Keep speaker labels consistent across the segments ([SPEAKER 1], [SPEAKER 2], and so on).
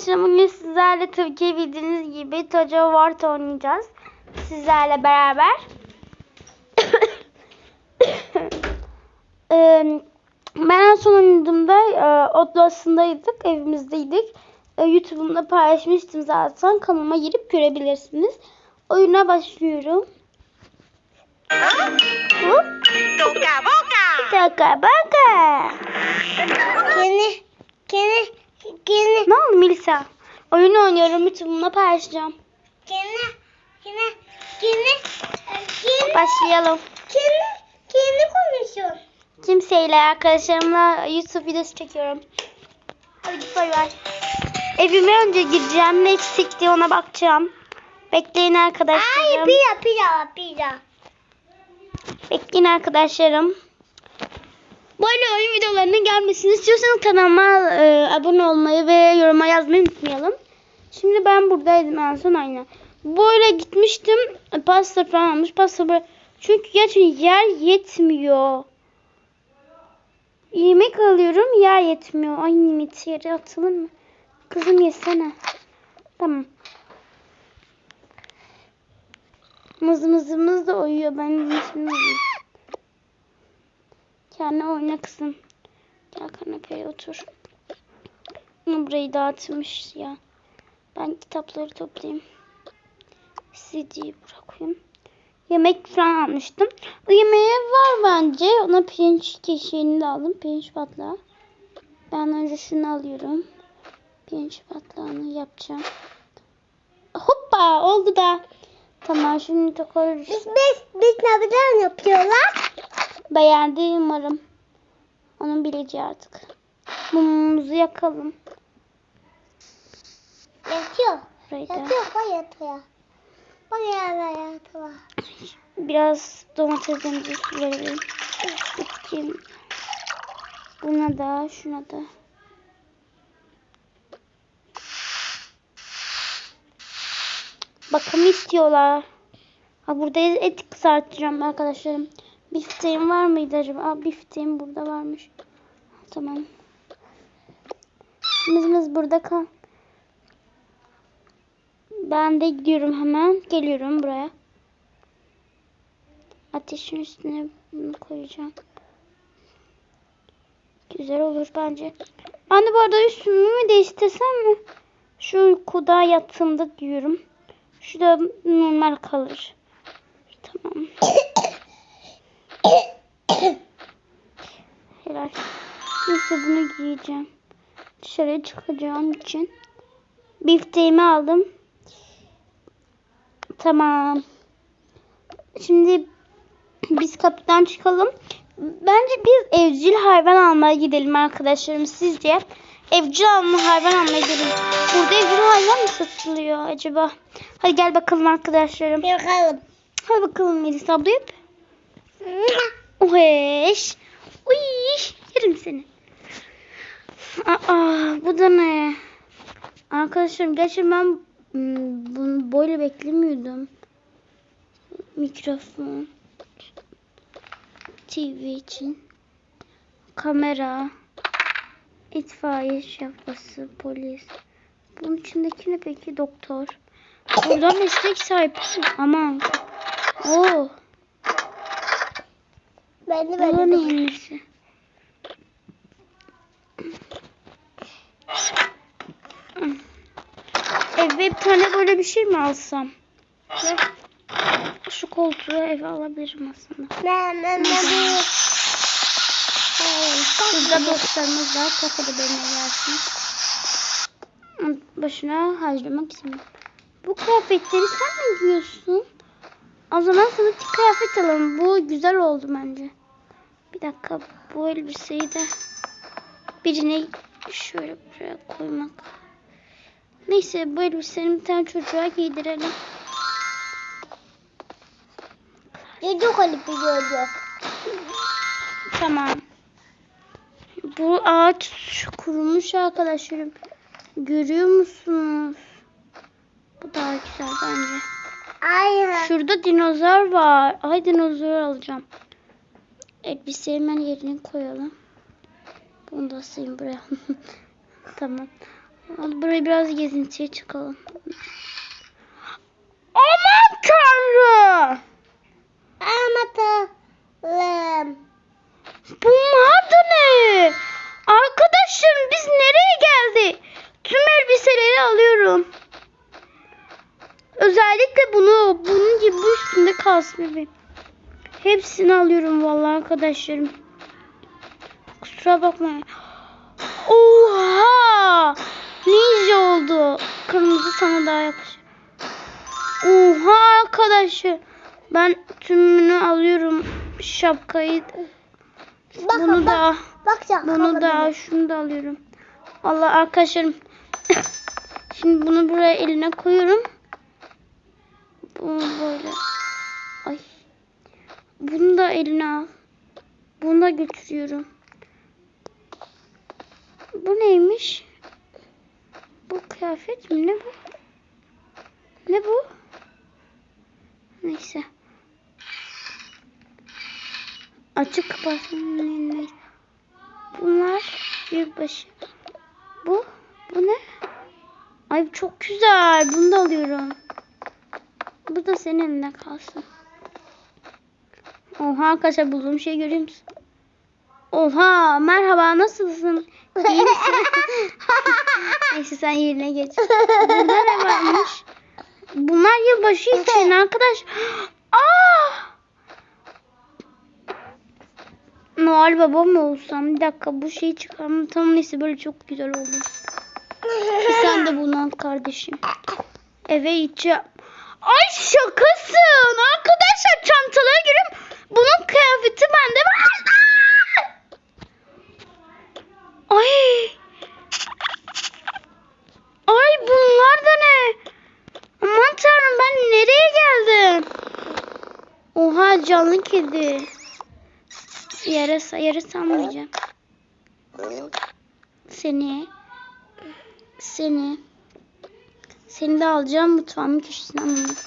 [SPEAKER 1] arkadaşlar bugün sizlerle tabii ki bildiğiniz gibi Toca Wart oynayacağız. Sizlerle beraber. Ben en son oynadığımda odasındaydık, evimizdeydik. YouTube'umda paylaşmıştım zaten. Kanalıma girip görebilirsiniz. Oyuna başlıyorum. Hop.
[SPEAKER 2] Toca boca.
[SPEAKER 1] Taka baka.
[SPEAKER 2] Gene, gene,
[SPEAKER 1] Ne oldu Melisa? Oyun oynuyorum. YouTube'umda paylaşacağım.
[SPEAKER 2] gene, gene, gene, gene,
[SPEAKER 1] Başlayalım.
[SPEAKER 2] gene, gene konuşuyor.
[SPEAKER 1] Kimseyle arkadaşlarımla YouTube videosu çekiyorum. Hadi bay bay. Evime önce gireceğim. Ne eksik diye ona bakacağım. Bekleyin
[SPEAKER 2] Ay
[SPEAKER 1] arkadaşlarım.
[SPEAKER 2] pizza, pizza, pizza.
[SPEAKER 1] Bekleyin arkadaşlarım. Böyle videolarının gelmesini istiyorsanız kanalıma e, abone olmayı ve yoruma yazmayı unutmayalım. Şimdi ben buradaydım en son aynen. Böyle gitmiştim. e, Pasta falan almış. Pasta böyle. Çünkü gerçekten yer yetmiyor. Yemek alıyorum yer yetmiyor. Ay nimeti yere atılır mı? Kızım yesene. Tamam. Mız mızımız da uyuyor. Ben şimdi. Kendi oyna kızım. Gel kanepeye otur. Burayı dağıtmış ya. Ben kitapları toplayayım. CD'yi bırakayım. Yemek falan almıştım. O yemeğe var bence. Ona pirinç keşiğini de aldım. Pirinç patlağı. Ben önce şunu alıyorum. Pirinç patlağını yapacağım. Hoppa oldu da. Tamam şimdi de koyarız.
[SPEAKER 2] Biz, biz, biz ne yapacağız yapıyorlar?
[SPEAKER 1] Beğendi umarım. Onun bileceği artık. Mumumuzu yakalım.
[SPEAKER 2] Yatıyor.
[SPEAKER 1] Burayı.
[SPEAKER 2] Yatıyor, yatıyor. Bak yatıyor, yatıyor.
[SPEAKER 1] Biraz domatesimizi verelim. Bitkim. Buna da şuna da. Bakım istiyorlar. Ha burada et kızartacağım arkadaşlarım. Bifteğim var mıydı acaba? Aa, bifteğim burada varmış. Tamam. Mızmız burada kal. Ben de gidiyorum hemen. Geliyorum buraya. Ateşin üstüne bunu koyacağım. Güzel olur bence. Ben de bu arada üstümü değiştirsem mi? Şu uykuda yattığımda diyorum. Şu da normal kalır. Tamam. Helal. Neyse bunu giyeceğim. Dışarıya çıkacağım için. Bifteğimi aldım. Tamam. Şimdi biz kapıdan çıkalım. Bence biz evcil hayvan almaya gidelim arkadaşlarım. Sizce evcil hayvan almaya gidelim. Burada evcil hayvan mı satılıyor acaba? Hadi gel bakalım arkadaşlarım.
[SPEAKER 2] Yakalım.
[SPEAKER 1] Hadi bakalım Melisa abla yap. Oheş. Uy, yerim seni. Aa, bu da ne? Arkadaşlarım gerçekten ben hmm, bunu böyle beklemiyordum. Mikrofon. TV için. Kamera. itfaiye şapkası, polis. Bunun içindeki ne peki? Doktor. Burada meslek sahibi. Aman. Oo.
[SPEAKER 2] Ben de
[SPEAKER 1] Bu da
[SPEAKER 2] ben
[SPEAKER 1] Eve bir tane böyle bir şey mi alsam?
[SPEAKER 2] Ne?
[SPEAKER 1] Şu koltuğu eve alabilirim aslında.
[SPEAKER 2] Ben, ben, ben, ben.
[SPEAKER 1] Burada dostlarımız var. Kafede benimle gelsin. Başına harcamak istemiyorum. Bu kıyafetleri sen mi giyiyorsun? O zaman sana bir kıyafet alalım. Bu güzel oldu bence. Bir dakika bu elbiseyi de birine şöyle buraya koymak. Neyse bu elbiseyi bir tane çocuğa giydirelim.
[SPEAKER 2] Çocuk olup gidiyordu.
[SPEAKER 1] Tamam. Bu ağaç kurumuş arkadaşlarım. Görüyor musunuz? Bu daha güzel bence.
[SPEAKER 2] Aynen.
[SPEAKER 1] Şurada dinozor var. Ay dinozor alacağım. Elbiseyi hemen yerine koyalım. Bunu da asayım buraya. tamam. Hadi buraya biraz gezintiye çıkalım. Aman tanrım!
[SPEAKER 2] Anlatalım.
[SPEAKER 1] Bunlar da ne? Arkadaşım biz nereye geldik? Tüm elbiseleri alıyorum. Özellikle bunu, bunun gibi bu üstünde kalsın bebeğim. Hepsini alıyorum vallahi arkadaşlarım. Kusura bakmayın. Oha! Ninja oldu. Kırmızı sana daha yakışır. Oha arkadaşlar. Ben tümünü alıyorum. Şapkayı.
[SPEAKER 2] Bak,
[SPEAKER 1] Bunu
[SPEAKER 2] bak,
[SPEAKER 1] da.
[SPEAKER 2] Bak.
[SPEAKER 1] Bunu da şunu da alıyorum. Allah arkadaşlarım. Şimdi bunu buraya eline koyuyorum. Bunu böyle. Ay. Bunu da eline al. Bunu da götürüyorum. Bu neymiş? Bu kıyafet mi? Ne bu? Ne bu? Neyse. Açık kapatsın. Neyse. Bunlar yılbaşı. Bu? Bu ne? Ay çok güzel. Bunu da alıyorum. Bu da senin elinde kalsın. Oha arkadaşlar bulduğum şeyi görüyor musun? Oha merhaba nasılsın? İyi misin? Neyse sen yerine geç. Burada ne varmış? Bunlar yılbaşı için arkadaş. Aa! Noel Baba mı olsam? Bir dakika bu şeyi çıkarmam. Tamam neyse böyle çok güzel oldu. Sen de bunu al kardeşim. Eve gideceğim. Ay şakasın. Arkadaşlar çantalara gireyim. Bunun kıyafeti bende var. Ay. Ay bunlar da ne? Aman tanrım ben nereye geldim? Oha canlı kedi. Yarasa, yarasa almayacağım. Seni. Seni. Seni de alacağım mutfağımın köşesine ananas.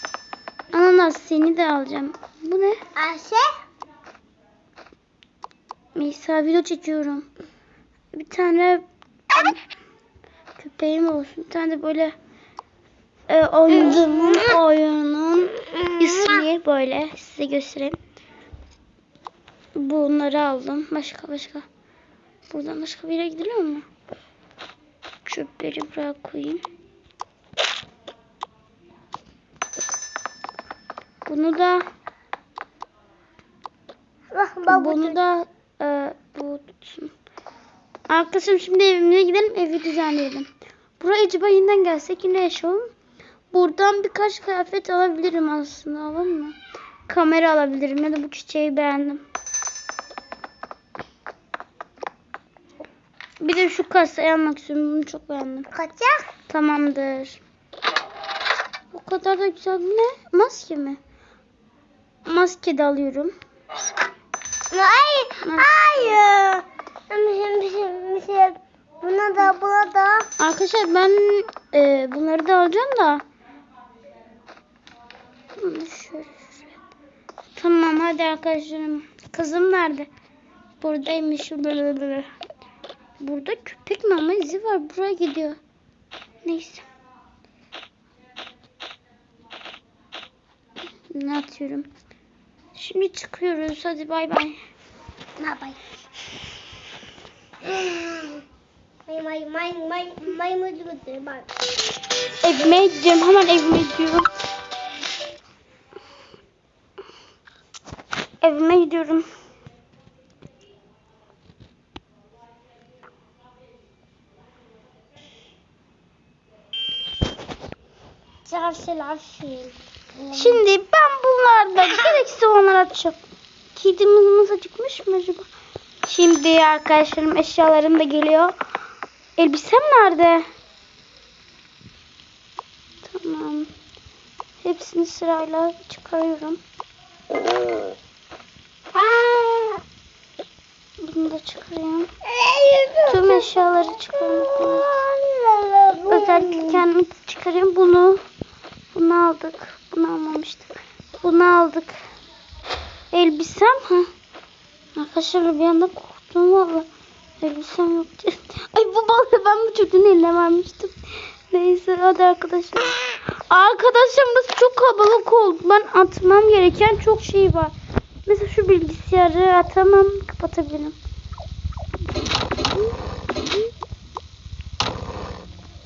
[SPEAKER 1] Ananas seni de alacağım. Bu ne?
[SPEAKER 2] Ayşe.
[SPEAKER 1] Mesela video çekiyorum. Bir tane köpeğim olsun. Bir tane de böyle e, oynadığımın oyunun ismi böyle. Size göstereyim. Bunları aldım. Başka başka. Buradan başka bir yere gidiliyor mu? Çöpleri buraya koyayım. Bunu da bunu da e, bu tutsun. Arkadaşım şimdi evimize gidelim evi düzenleyelim. Buraya acaba yeniden gelsek yine yaşayalım. Buradan birkaç kıyafet alabilirim aslında alalım mı? Kamera alabilirim ya da bu çiçeği beğendim. Bir de şu kasayı almak istiyorum. Bunu çok beğendim.
[SPEAKER 2] kaçak.
[SPEAKER 1] Tamamdır. O kadar da güzel. Ne? Maske mi? Maske de alıyorum.
[SPEAKER 2] Hayır. Hayır. Mişim mişim mişim. Buna da buna da.
[SPEAKER 1] Arkadaşlar ben e, bunları da alacağım da. Tamam hadi arkadaşlarım. Kızım nerede? Buradaymış. Burada köpek mama izi var. Buraya gidiyor. Neyse. Ne atıyorum? Şimdi çıkıyoruz. Hadi bay bay.
[SPEAKER 2] Ne yapayım? May may may may may bak.
[SPEAKER 1] Evime gideceğim. Hemen evime gidiyorum. Evime gidiyorum. Şimdi ben bunlarda gereksiz olanları atacağım. Kedimiz acıkmış mı acaba? Şimdi arkadaşlarım eşyalarım da geliyor. Elbisem nerede? Tamam. Hepsini sırayla çıkarıyorum. Bunu da çıkarayım. Tüm eşyaları çıkarmak. Özellikle kendimi çıkarayım. Bunu bunu aldık. Bunu almamıştık. Bunu aldık. Elbisem ha. Arkadaşlar bir anda korktum valla. Elbisem yok diye. Ay bu balığı ben bu çocuğun eline vermiştim. Neyse hadi arkadaşlar. Arkadaşlar burası çok kalabalık oldu. Ben atmam gereken çok şey var. Mesela şu bilgisayarı atamam. Kapatabilirim.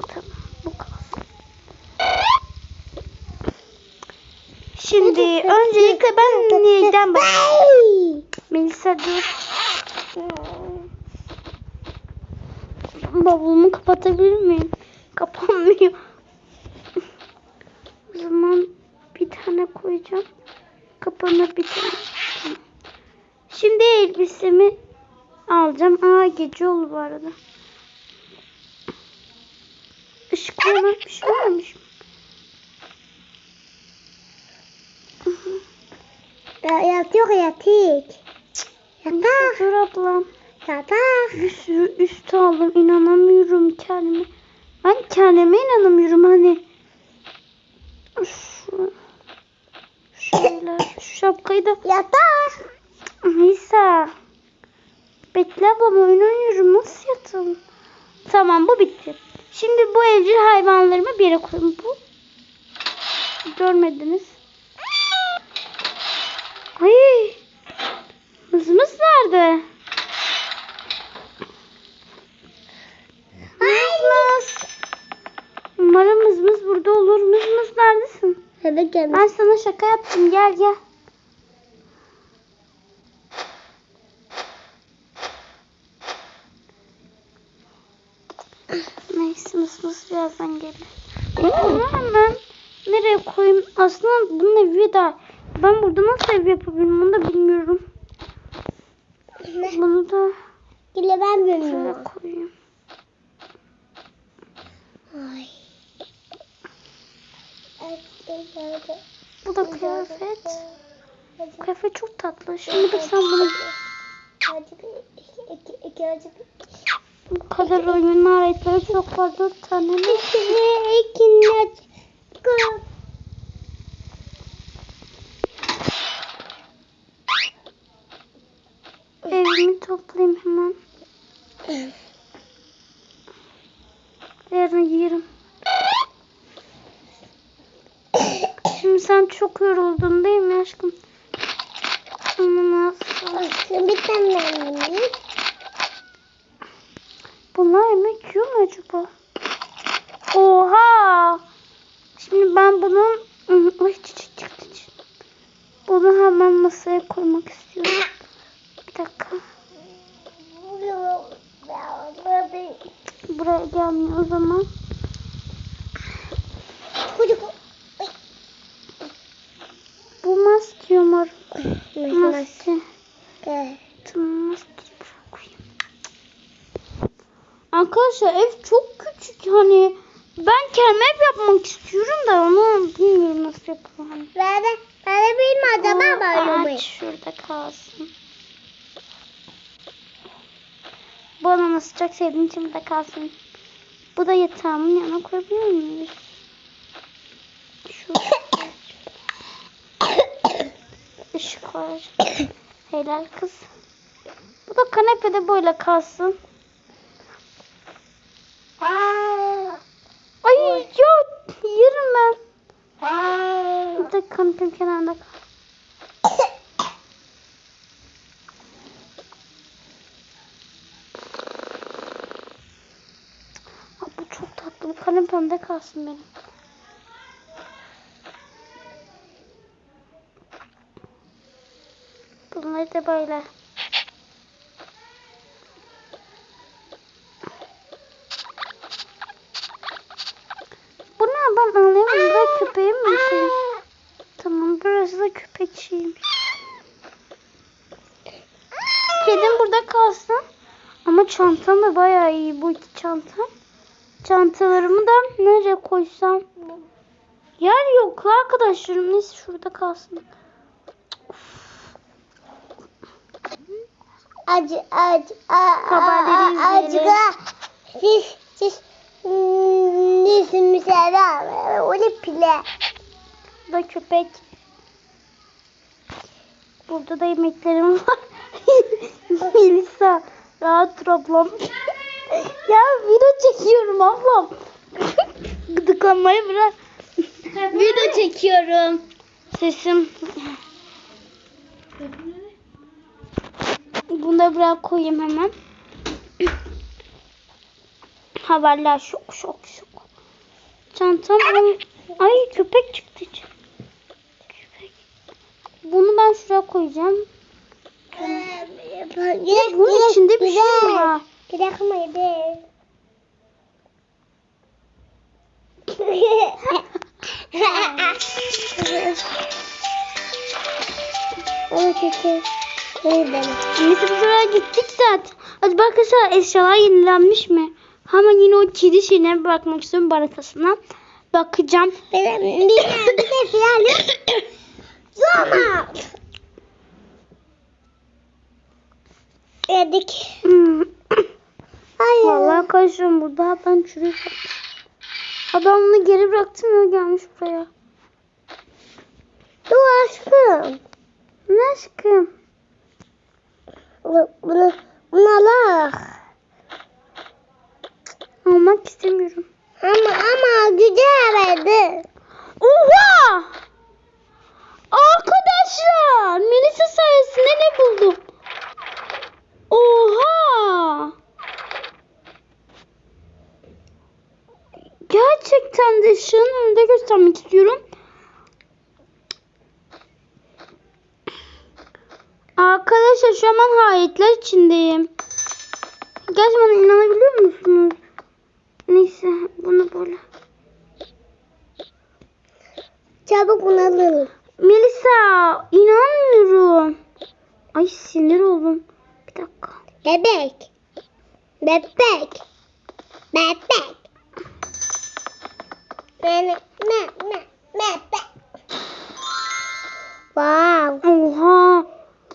[SPEAKER 1] Tamam bu kalsın. Şimdi öncelikle ben neyden başlayayım? Melisa dur. Bavulumu kapatabilir miyim? Kapanmıyor. O zaman bir tane koyacağım. Kapanır bir tane. Şimdi elbisemi alacağım. Aa gece oldu bu arada. Işıklı olan bir şey varmış.
[SPEAKER 2] Ya, yatıyor yatık. Yatak.
[SPEAKER 1] Dur ablam.
[SPEAKER 2] Yatak.
[SPEAKER 1] Bir sürü üst aldım. İnanamıyorum kendime. Ben kendime inanamıyorum hani. Şu, şöyle şu şapkayı da
[SPEAKER 2] Yatak.
[SPEAKER 1] Nisa. Bekle ablam oyun oynuyorum. Nasıl yatalım? Tamam bu bitti. Şimdi bu evcil hayvanlarımı bir yere koyayım. Bu görmediniz. Ay. Mızmız nerede? Mızmız. Umarım mızmız burada olur. Mızmız
[SPEAKER 2] Evet gelmiş.
[SPEAKER 1] Ben sana şaka yaptım. Gel gel. Neyse nasıl nasıl birazdan gelir. Hemen nereye koyayım? Aslında bunun evi de ben burada nasıl ev yapabilirim onu da bilmiyorum. Bunu da
[SPEAKER 2] Gile ben bilmiyorum.
[SPEAKER 1] koyayım.
[SPEAKER 2] Ay.
[SPEAKER 1] Bu da kıyafet. Kıyafet çok tatlı. Şimdi bir sen bunu bu kadar oyunun aletleri çok var. Dört tane mi? Evimi toplayayım hemen. Yarın yerim. Şimdi sen çok yoruldun değil mi aşkım? Onu nasıl?
[SPEAKER 2] Bir tane
[SPEAKER 1] Bunlar yemek yiyor mu acaba? Oha! Şimdi ben bunun... Ay çiçek çıktı. Bunu hemen masaya koymak istiyorum. Bir dakika. Buraya gelmiyor o zaman. Bu maske umarım. Maske. Tamam maskeyi bırakayım. Arkadaşlar ev çok küçük hani ben kendim ev yapmak istiyorum da onu bilmiyorum nasıl. Hani.
[SPEAKER 2] Ben de, ben de acaba
[SPEAKER 1] Aa,
[SPEAKER 2] böyle
[SPEAKER 1] ağaç şurada kalsın. Bu ananı sıcak sevdiğim için burada kalsın. Bu da yatağımın yanına koyabiliyor muyuz? Şu ışık var. Helal kız. Bu da kanepede böyle kalsın. Ay ya yerim ben. Kanepenin kenarında kal. Bu çok tatlı. Bu kanepemde kalsın benim. Bunları da böyle. Bu ne ben anlayamadım. Buraya köpeğim mi şey? Tamam burası da köpekçiymiş. Kedim burada kalsın. Ama çantam da bayağı iyi bu iki çantam. Çantalarımı da nereye koysam? Yer yok arkadaşlarım. Neyse şurada kalsın.
[SPEAKER 2] Acı acı acı
[SPEAKER 1] izleyelim.
[SPEAKER 2] siz siz nesiniz mesela öyle pile
[SPEAKER 1] Bu da köpek. Burada da yemeklerim var. Melisa Rahat ablam. ya video çekiyorum ablam. Gıdıklanmayı bırak. video çekiyorum. Sesim. Bunu da bırak koyayım hemen. Haberler şok şok şok. Çantam. Ay köpek çıktı. Köpek. Bunu ben şuraya koyacağım. Ya bunun içinde bir şey var.
[SPEAKER 2] Gidelim hadi. Onu kötü.
[SPEAKER 1] Biz oraya gittik zaten. Hadi arkadaşlar eşyalar yenilenmiş mi? Hemen yine o kedi şeyine bir bakmak istiyorum baratasına. Bakacağım.
[SPEAKER 2] Benim bir bir de filan yok. Yedik.
[SPEAKER 1] Hmm.
[SPEAKER 2] Hayır.
[SPEAKER 1] Vallahi karışıyorum burada. Ben çürüyü Adamını geri bıraktım ya gelmiş buraya.
[SPEAKER 2] Dur aşkım.
[SPEAKER 1] Ne aşkım?
[SPEAKER 2] Bu- Bunu, bunu al.
[SPEAKER 1] Almak istemiyorum.
[SPEAKER 2] Ama ama güzel verdi.
[SPEAKER 1] Oha! Arkadaşlar Melisa sayesinde ne buldum? Oha! Gerçekten de ışığın önünde göstermek istiyorum. Arkadaşlar şu an ben hayretler içindeyim. Gerçekten bana inanabiliyor musunuz? Neyse bunu böyle.
[SPEAKER 2] Çabuk bunu alalım.
[SPEAKER 1] Melisa inanmıyorum. Ay sinir oldum. Dakika.
[SPEAKER 2] Bebek. Bebek. Bebek. Ne ne bebek. Wow.
[SPEAKER 1] Oha.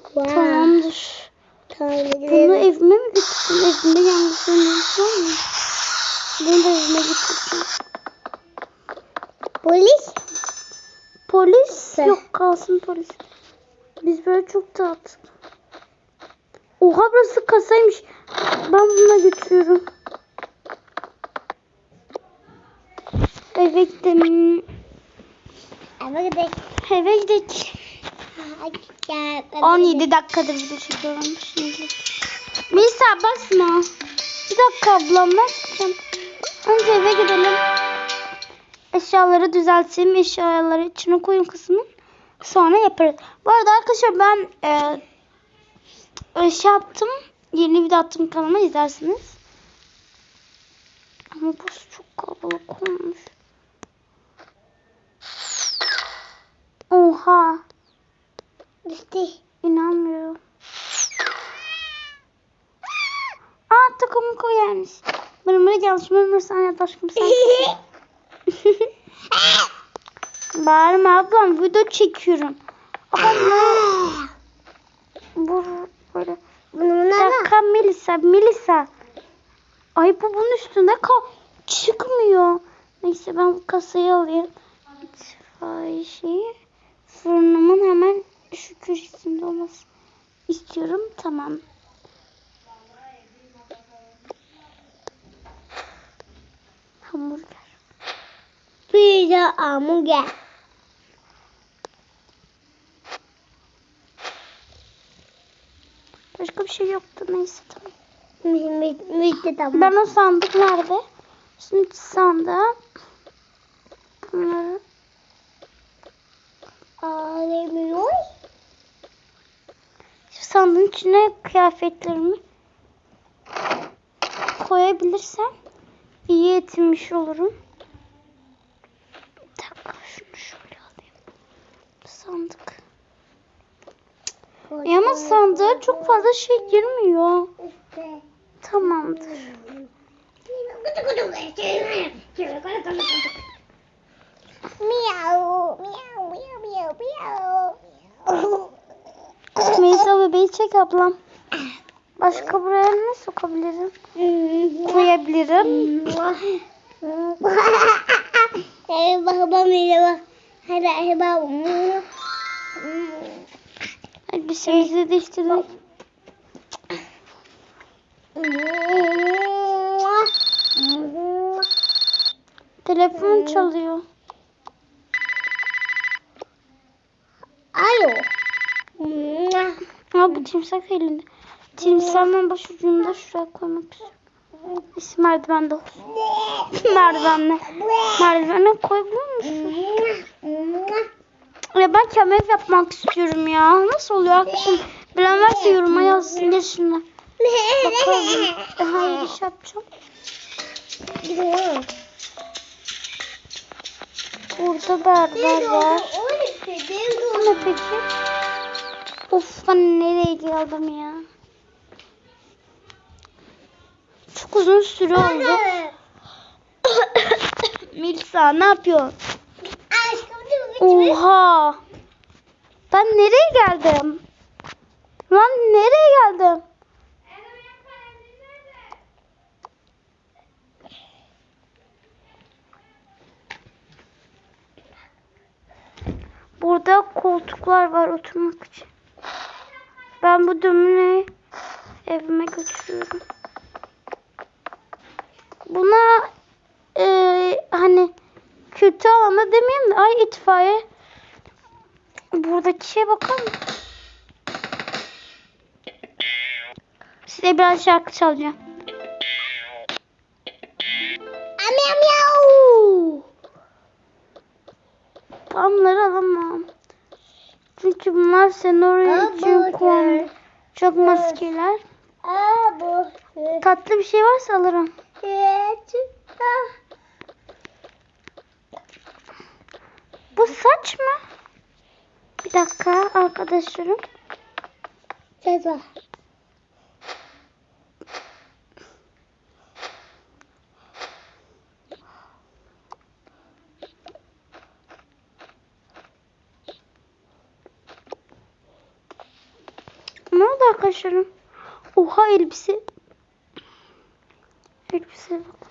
[SPEAKER 2] Wow.
[SPEAKER 1] Tamamdır.
[SPEAKER 2] Tamam.
[SPEAKER 1] Bunu evime mi götürsün? Evimde yangın söndürücü var mı? Bunu da evime götüreceğim.
[SPEAKER 2] Polis.
[SPEAKER 1] Polis? Yok kalsın polis. Biz böyle çok dağıttık. Oha burası kasaymış. Ben buna götürüyorum. Eve gidelim.
[SPEAKER 2] Ama gidelim.
[SPEAKER 1] Eve gidelim.
[SPEAKER 2] Gel.
[SPEAKER 1] 17 dakikadır video çekiyorum şimdi. Melisa basma. Bir dakika ablam basacağım. Önce eve gidelim. Eşyaları düzelteyim. Eşyaları içine koyun kısmını. Sonra yaparız. Bu arada arkadaşlar ben e, şey yaptım. Yeni video attım kanalıma izlersiniz. Ama burası çok kalabalık olmuş. Oha.
[SPEAKER 2] Düştü.
[SPEAKER 1] İnanmıyorum. Aa takımı koyarmış. Benim böyle yanlış mı sen ya aşkım sen. Bağırma ablam video çekiyorum. Ablam bu böyle.
[SPEAKER 2] Bunu
[SPEAKER 1] Bir dakika Melisa Melisa. Ay bu bunun üstünde kal çıkmıyor. Neyse ben bu kasayı alayım. İtfaiye şeyi. Fırınımın hemen şükür isimde olması istiyorum. Tamam. Hamburger.
[SPEAKER 2] Pizza hamburger.
[SPEAKER 1] Başka bir şey yoktu. Neyse tamam.
[SPEAKER 2] Bitti tamam.
[SPEAKER 1] Ben o sandık nerede? Şimdi sandığa bunları
[SPEAKER 2] Alemiyor.
[SPEAKER 1] Şu sandığın içine kıyafetlerimi koyabilirsem iyi eğitilmiş olurum. Bir dakika şunu şöyle alayım. Sandık. E ama sandığa çok fazla şey girmiyor. Tamamdır.
[SPEAKER 2] Miau, miau, miau, miau, miau.
[SPEAKER 1] Melisa bebeği çek ablam. Başka buraya ne sokabilirim? Koyabilirim.
[SPEAKER 2] Baba merhaba. Hadi baba.
[SPEAKER 1] Elbisemizi değiştirdik. Telefon çalıyor.
[SPEAKER 2] Alo.
[SPEAKER 1] Ama bu timsak elinde. Timsahın başucunda şuraya koymak istiyorum. İsim merdivende olsun. Merdivenle. Merdivene koyabiliyor musun? Ya ben kemer yapmak istiyorum ya. Nasıl oluyor arkadaşım? Bilen varsa yoruma yazsın gel şimdi. Bakalım. E, hangi iş yapacağım? Burada berber var. Bu ne peki? Of ben nereye geldim ya? Çok uzun süre oldu. Milsa ne yapıyorsun? Oha! Ben nereye geldim? Lan nereye geldim? Burada koltuklar var oturmak için. Ben bu dömüneyi evime götürüyorum. Buna e, hani kötü alanda demeyeyim de ay itfaiye buradaki şeye bakalım. Size biraz şarkı çalacağım. Bunları alamam. Çünkü bunlar senaryo için konu. Çok maskeler. Tatlı bir şey varsa alırım. Bu saç mı? Bir dakika arkadaşlarım.
[SPEAKER 2] Ceza.
[SPEAKER 1] Ne oldu arkadaşlarım? Oha elbise. Elbise bak.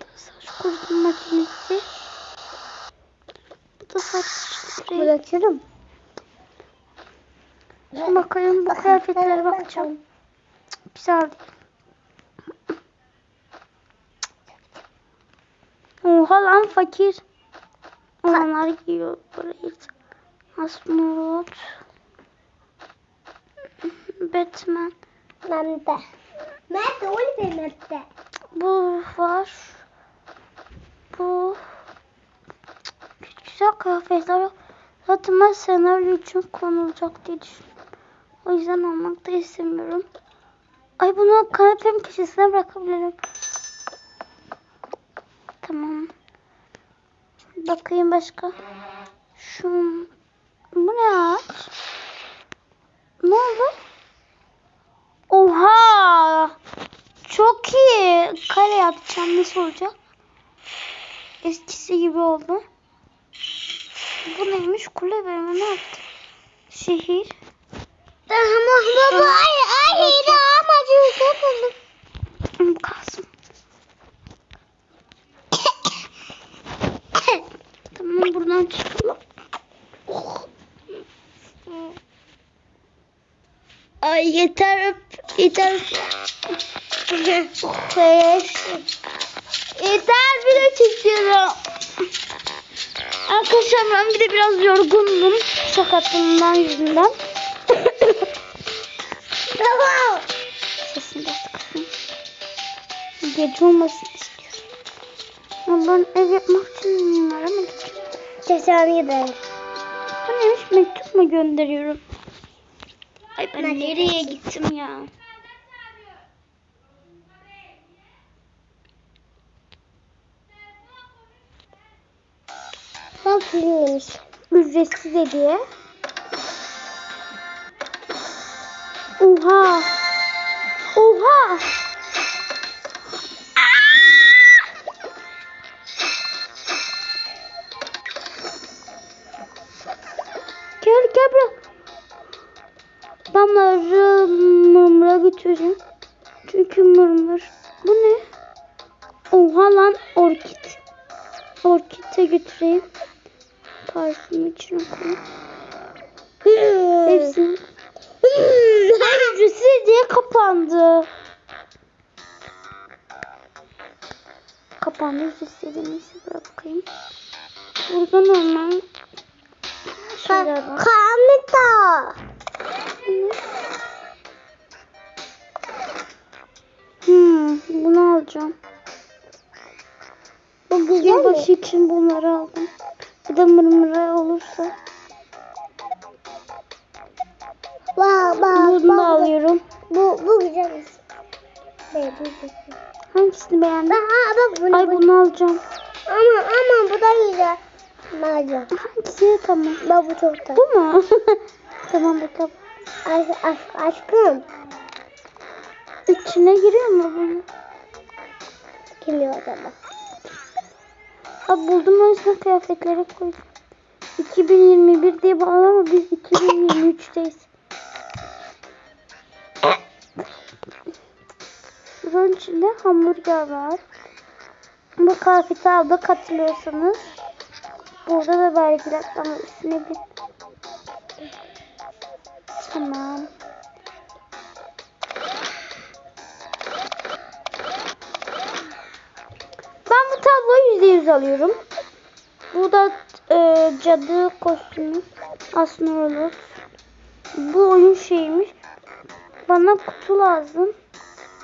[SPEAKER 1] Burada saç kurutma makinesi. Spreyi.
[SPEAKER 2] Bırakırım.
[SPEAKER 1] Bakayım bu kıyafetlere bakacağım. Güzel. Oha lan fakir. Olanlar giyiyor burayı. Asmurot. Batman.
[SPEAKER 2] Mende. Mende, Oliver Mende.
[SPEAKER 1] Bu var. Bu. Kıyafetler yok. Zaten senaryo için konulacak diye düşünüyorum. O yüzden almak da istemiyorum. Ay bunu kanepemin köşesine bırakabilirim. Tamam. Bakayım başka. Şu bu ne ağaç? Ne oldu? Oha! Çok iyi. Kare yapacağım. Nasıl olacak? Eskisi gibi oldu. Bu neymiş? Kule bölümü ne yaptı? Şehir.
[SPEAKER 2] Tamam baba. Ay ay yine amacı
[SPEAKER 1] Hmm, Kalsın. tamam buradan çıkalım. Oh. Ay yeter öp. Yeter. yeter bir de çekiyorum. Arkadaşlar ben bir de biraz yorgundum. Sakatlığımdan yüzünden.
[SPEAKER 2] Tamam.
[SPEAKER 1] Sesini biraz kısayım. Gece olmasını istiyorum. Ama ben ev yapmak için mı gideceğim?
[SPEAKER 2] Cezanı gidelim.
[SPEAKER 1] Bu neymiş? Mektup mu gönderiyorum? Ay ben nereye gittim ya?
[SPEAKER 2] Filmmiş.
[SPEAKER 1] Ücretsiz hediye. Oha. Oha. Gel gel buraya. Damları mırmıra götüreceğim. Çünkü mırmır. Bu ne? Oha lan orkid. Orkid'e götüreyim. Parfüm içine koyayım. Hepsini. Ücretsiz diye kapandı. Kapandı diye neyse bırakayım. Burada normal şeyler var. Hmm, bunu alacağım.
[SPEAKER 2] Bu güzel?
[SPEAKER 1] Yılbaşı için bunları aldım. Bir de mırmıra olursa
[SPEAKER 2] Bak bak
[SPEAKER 1] bunu da alıyorum.
[SPEAKER 2] Bu, bu güzel. Evet, bu güzel.
[SPEAKER 1] Hangisini beğendin?
[SPEAKER 2] Aa, bak bunu,
[SPEAKER 1] Ay bunu alacağım.
[SPEAKER 2] Ama ama bu da güzel. Madem.
[SPEAKER 1] Hangisi? Tamam.
[SPEAKER 2] Bak bu çok da.
[SPEAKER 1] Bu mu? tamam bakalım.
[SPEAKER 2] Aş, aş, aşkım.
[SPEAKER 1] İçine giriyor mu bunu?
[SPEAKER 2] Kim o zaman?
[SPEAKER 1] Abi buldum o yüzden kıyafetlere koydum. 2021 diye bağlı ama biz 2023'teyiz. Şuranın içinde hamburger var. Bu kıyafeti alda katılıyorsanız. Burada da vergiler ama üstüne bir. Tamam. Tabloyu %100 alıyorum. Bu da e, cadı kostümü. Asnorolot. Bu oyun şeymiş. Bana kutu lazım.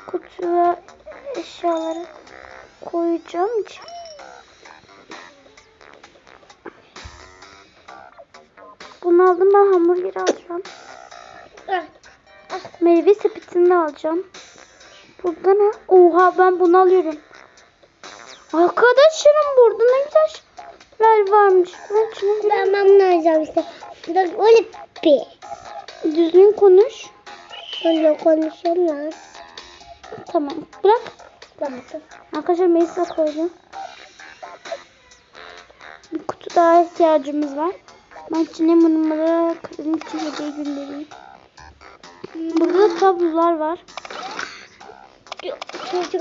[SPEAKER 1] Kutuya eşyaları koyacağım için. Bunu aldım ben hamburger alacağım. Meyve sepetini alacağım. Burada ne? Oha ben bunu alıyorum. Arkadaşlarım burada ne güzel varmış. Ben.
[SPEAKER 2] Ben bunu alacağım işte. Dur öyle bir.
[SPEAKER 1] Düzgün konuş.
[SPEAKER 2] Öyle konuşuyorum lan.
[SPEAKER 1] Tamam. Bırak.
[SPEAKER 2] Baktım.
[SPEAKER 1] Arkadaşlar Melisa koydum. Bir kutu daha ihtiyacımız var. Ben içine mırmırı kızın için hediye göndereyim. Burada da tablolar var.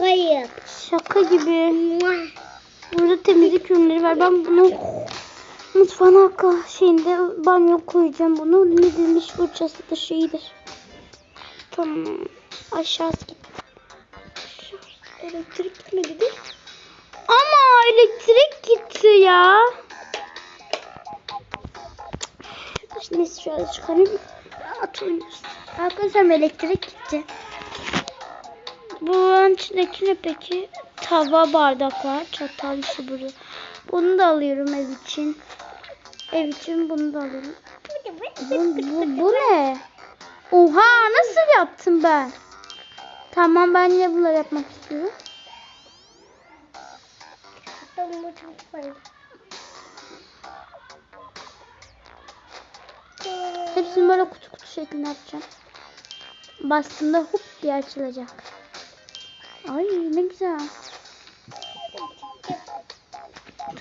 [SPEAKER 2] Ayıp.
[SPEAKER 1] Şaka gibi. Burada temizlik ürünleri var. Ben bunu mutfağın arka şeyinde banyo koyacağım bunu. Ne demiş fırçası da şeyidir. Tamam. Aşağısı git. Elektrik gitmedi değil? Ama elektrik gitti ya. Neyse şöyle çıkarayım. At oynuyoruz. Arkadaşlar elektrik gitti. Bunun içindeki ne peki? Tava bardaklar, çatal işte burada. Bunu da alıyorum ev için. Ev için bunu da alıyorum. Bu, bu, bu ne? Oha nasıl yaptım ben? Tamam ben yine bunları yapmak istiyorum. Hepsini böyle kutu kutu şeklinde yapacağım. Bastığımda hop diye açılacak. Ay ne güzel.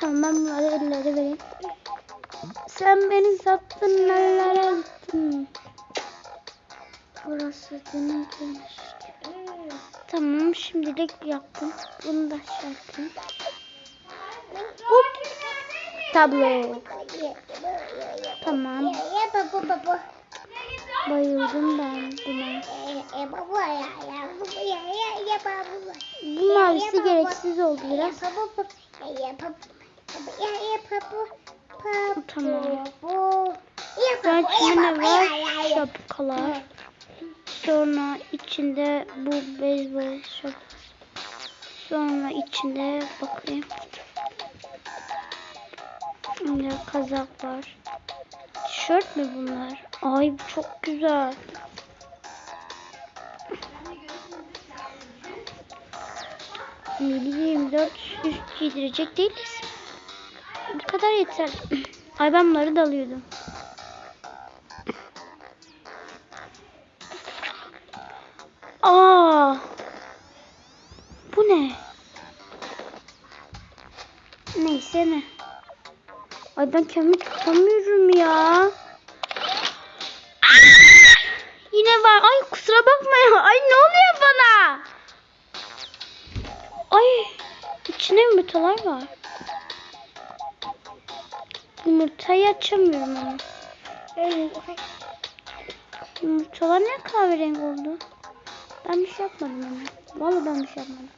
[SPEAKER 1] Tamam ben bunları ellere vereyim. Sen beni sattın nerelere gittin. Burası senin demiş. Tamam şimdilik yaptım. Bunu da yapayım. Hop. Tablo. Tamam.
[SPEAKER 2] Baba baba.
[SPEAKER 1] Bayıldım ben buna.
[SPEAKER 2] Ya ya baba.
[SPEAKER 1] Bu mavisi gereksiz oldu biraz. Tamam. Ben
[SPEAKER 2] ya
[SPEAKER 1] var? Şapkalar. Sonra içinde bu beyzbol şapkası. Sonra içinde bakayım. Burada kazak var. Tişört mü bunlar? Ay bu çok güzel. Yirmi dört üst giydirecek değiliz. Bu kadar yeter. Ay ben bunları da alıyordum. Aa! Bu ne? Neyse ne. Ay ben kendimi tutamıyorum ya. Yine var. Ay kusura bakma ya. Ay ne oluyor bana? Ay içine yumurtalar var. Yumurtayı açamıyorum ama. Yumurtalar ne kahverengi oldu? Ben bir şey yapmadım ama. Vallahi ben bir şey yapmadım.